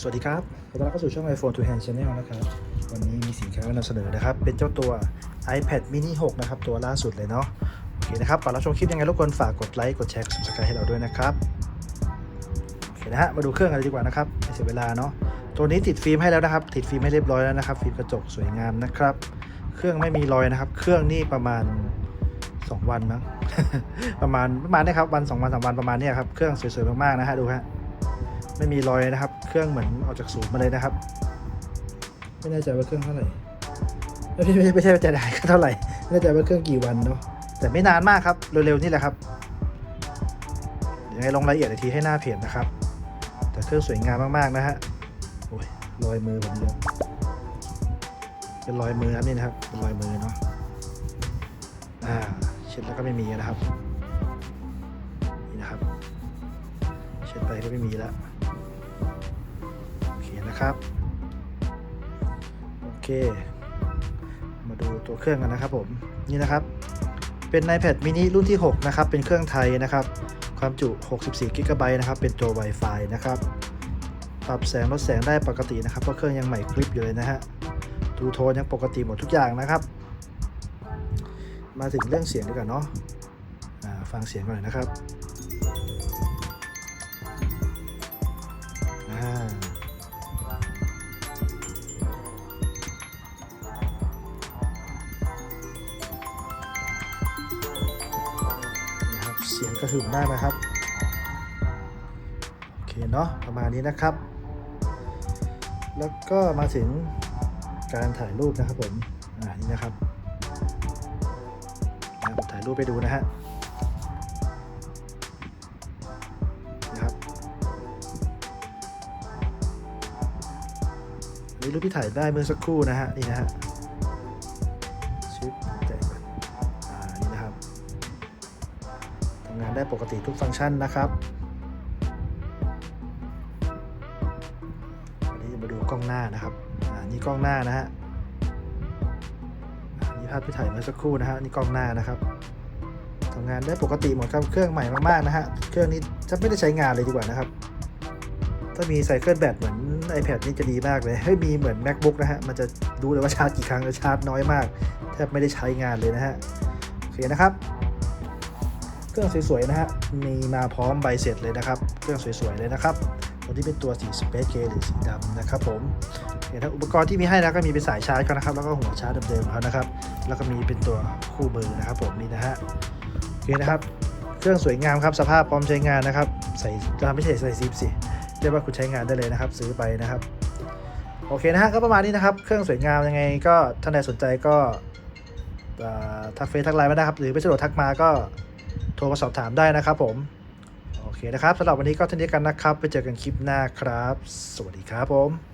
สวัสดีครับขอต้อนรับเข้าสู่ช่อง iPhone to Hand Channel นะครับ วันนี้มีสินค้ามานำเสนอนะครับ เป็นเจ้าตัว iPad mini 6 นะครับ ตัวล่าสุดเลยเนาะ โอเคนะครับ ก่อนรับชมคลิปยังไงรบกวนฝากกดไลค์ กดแชร์ กด subscribe ให้เราด้วยนะครับ โอเคนะฮะ มาดูเครื่องกันเลยดีกว่านะครับ ไม่เสียเวลาเนาะ ตัวนี้ติดฟิล์มให้แล้วนะครับ ติดฟิล์มให้เรียบร้อยแล้วนะครับ ฟิล์มกระจกสวยงามนะครับ เครื่องไม่มีรอยนะครับ เครื่องนี่ประมาณ 2 วันมั้ง ประมาณประมาณนี้ครับ วันสองวันสามวันประมาณเนี้ยครับ เครื่องสวยๆมากๆนะฮะ ดูฮะ ไม่มีรอยนะครับ เครื่องเหมือนออกจากศูนย์มาเลยนะครับ ไม่แน่ใจว่าเครื่องเท่าไหร่ไม่ไม่ไม่ไม่ใช่ว่าจได้เท่าไหร่ไม่แน่ใจว่าเครื่องกี่วันเนาะแต่ไม่นานมากครับ เร็วๆนี่แหละครับยังไงลงรายละเอียดอีกทีให้หน้าเพจนะครับ แต่เครื่องสวยงามมากๆนะฮะโอ้ยรอยมือผมเยอะเป็นรอยมือครับนี่นะครับเป็นรอยมือเนาะอ่าเช็ดแล้วก็ไม่มีนะครับนี่นะครับ เช็ดไปก็ไม่มีแล้ว นะครับ โอเค มาดูตัวเครื่องกันนะครับผมนี่นะครับเป็น iPad mini รุ่นที่ 6 นะครับ เป็นเครื่องไทยนะครับ ความจุ 64 g b นะครับ เป็นตัว Wi-Fi นะครับ ปรับแสงลดแสงได้ปกตินะครับ เพราะเครื่องยังใหม่กริปอยู่เลยนะฮะ ดูโทนยังปกติหมดทุกอย่างนะครับ มาถึงเรื่องเสียงดีกว่าเนาะฟังเสียงหน่อยนะครับ เสียงกระหึ่มมากนะครับ โอเคเนาะประมาณนี้นะครับ แล้วก็มาถึงการถ่ายรูปนะครับผมอ่านี่นะครับผมถ่ายรูปไปดูนะฮะนะครับนี่รูปที่ถ่ายได้เมื่อสักครู่นะฮะนี่นะฮะ งานได้ปกติทุกฟังก์ชันนะครับอันนี้จะมาดูกล้องหน้านะครับอ่านี่กล้องหน้านะฮะนี่ภาพที่ถ่ายเมื่อสักครู่นะฮะนี่กล้องหน้านะครับทำงานได้ปกติหมดครับเครื่องใหม่มากๆนะฮะเครื่องนี้จะไม่ได้ใช้งานเลยดีกว่านะครับ ถ้ามีไซเคิลแบตเหมือน iPad นี่จะดีมากเลยให้มีเหมือน MacBook นะฮะมันจะดูเลยว่าชาร์จกี่ครั้งจะชาร์จน้อยมากแทบไม่ได้ใช้งานเลยนะฮะโอเคนะครับ เครื่องสวยๆนะฮะมีมาพร้อมใบเสร็จเลยนะครับ เครื่องสวยๆเลยนะครับตัวที่เป็นตัวสี Space Gray หรือสีดำนะครับผมเห็นะอุปกรณ์ที่มีให้นะก็มีเป็นสายชาร์จเขานะครับ แล้วก็หัวชาร์จเดิมๆเขานะครับ แล้วก็มีเป็นตัวคู่มือนะครับผมนี่นะฮะโอเคนะครับ เครื่องสวยงามครับสภาพพร้อมใช้งานนะครับ ใส่ไม่ใช่ใส่ซิปสิเรียกว่าคุณใช้งานได้เลยนะครับ ซื้อไปนะครับ โอเคนะฮะก็ประมาณนี้นะครับ เครื่องสวยงามยังไงก็ท่านใดสนใจก็ทักเฟซทักไลน์มาได้ครับ หรือไม่สะดวกทักมาก็ รมาสอบถามได้นะครับผม โอเคนะครับสำหรับวันนี้ก็เท่านี้กันนะครับ ไปเจอกันคลิปหน้าครับ สวัสดีครับผม